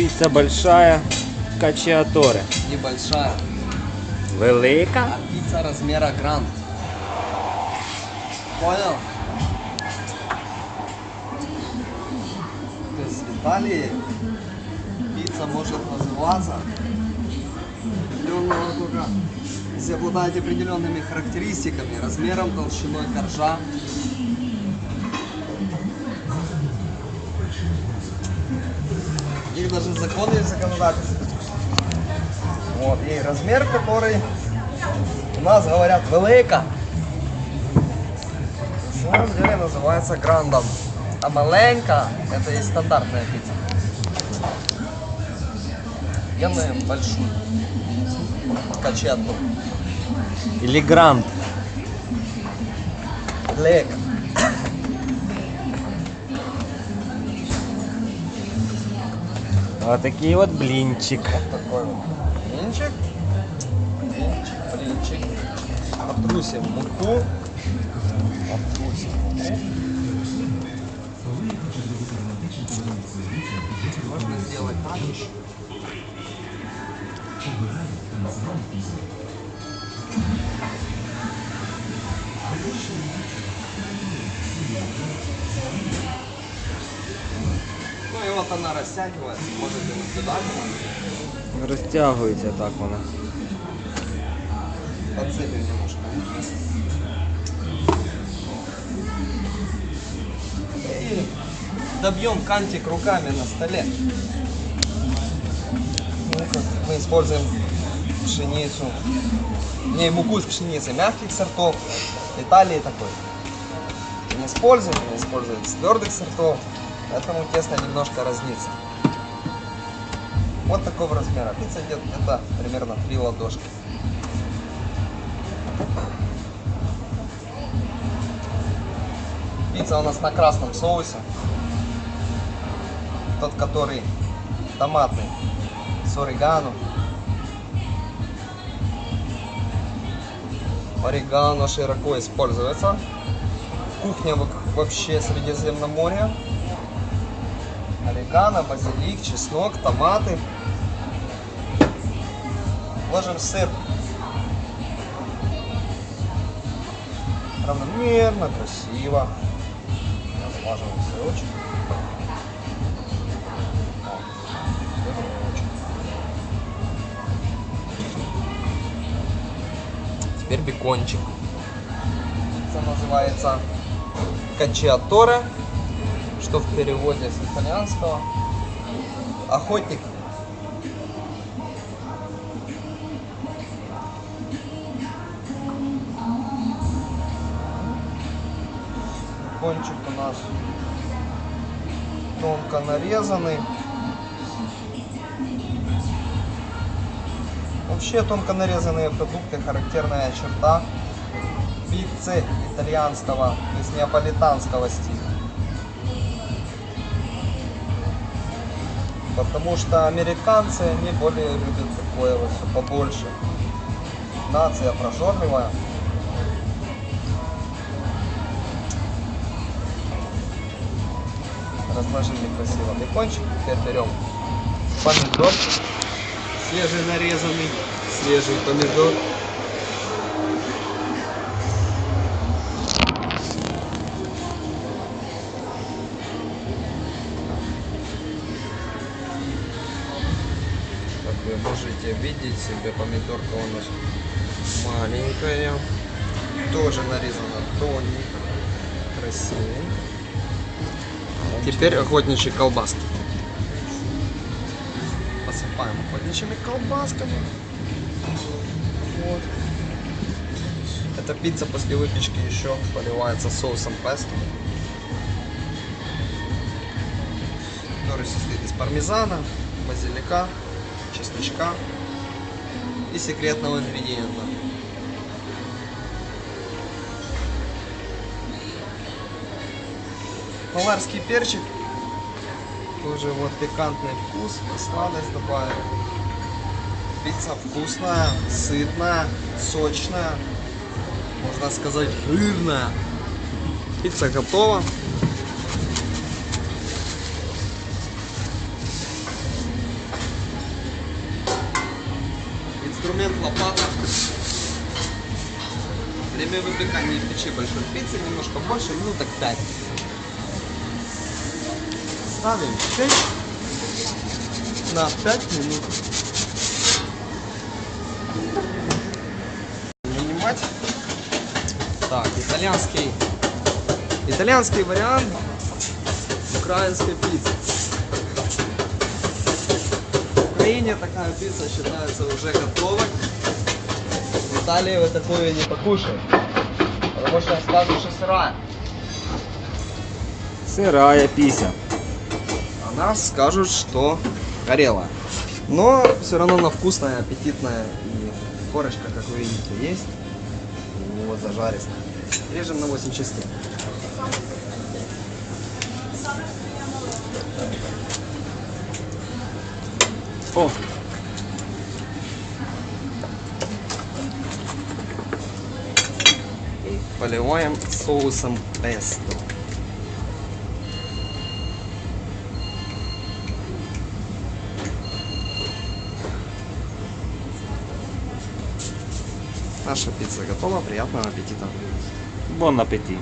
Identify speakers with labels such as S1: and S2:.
S1: Пицца большая, качиаторе.
S2: Небольшая.
S1: Велика.
S2: А пицца размера грант. Понял? То есть в Италии пицца может называться определенного только если обладаете определенными характеристиками, размером, толщиной коржа. Даже закон есть законодательство. Вот, и размер, который у нас говорят велика. На самом деле называется грандом. А маленька это и стандартная пицца. Делаем большую. Качету.
S1: Или грант.
S2: Лек.
S1: Вот блінчик.
S2: Такой вот блинчик. Блинчик, блинчик. Обтрусим муку. Обтрусим. Можно сделать так еще. Ну и вот она растягивается, можете наблюдать.
S1: Розтягується так вона.
S2: Подцепим немножко. И добьем кантик руками на столе. Ну, мы используем пшеницу, не муку из пшеницы, мягких сортов. Италии такой. Не используем, не используем твердых сортов, поэтому тесто немножко разнится. Вот такого размера. Пицца идет где-то примерно 3 ладошки. Пицца у нас на красном соусе. Тот, который томатный, с орегано. Орегано широко используется. Кухня во- вообще Средиземноморья. Орегано, базилик, чеснок, томаты. Ложим сыр. Равномерно, красиво. Размаживаем сырочек. Теперь бекончик. Это называется качиаторе, что в переводе с итальянского охотник. Кончик у нас тонко нарезанный. Вообще тонко нарезанные продукты характерная черта пиццы итальянского, то есть неаполитанского стиля. Потому что американцы, они более любят такое вот все побольше. Нация прожорливая. Разложили красиво бекончик. Теперь берем помидор. Свежий нарезанный. Свежий помидор. Вы можете видеть себе, помидорка у нас маленькая. Тоже нарезана тоненько. Красивенько. Теперь охотничьи колбаски. Посыпаем охотничьими колбасками. Вот. Эта пицца после выпечки еще поливается соусом песто. Который состоит из пармезана, базилика, чесночка и секретного ингредиента. Баварский перчик. Тоже вот пикантный вкус, сладость добавим. Пицца вкусная, сытная, сочная, можно сказать жирная. Пицца готова. Инструмент лопата. Время выпекания печи большой пиццы немножко больше, минуток 5. Ставим печь на 5 минут. Нанимать. Так, итальянский. Итальянский вариант украинской пиццы. Украине такая пицца считается уже готовой. В Италии вы такое не покушаете. Потому что скажут, что сырая.
S1: Сирая піся.
S2: А нас скажут, что горелая. Но все равно она вкусная, аппетитная. И корочка, как вы видите, есть. И вот зажаристая. Режем на 8 частей.
S1: О,
S2: И поливаем соусом песто. Наша пицца готова. Приятного аппетита.
S1: бон апеті.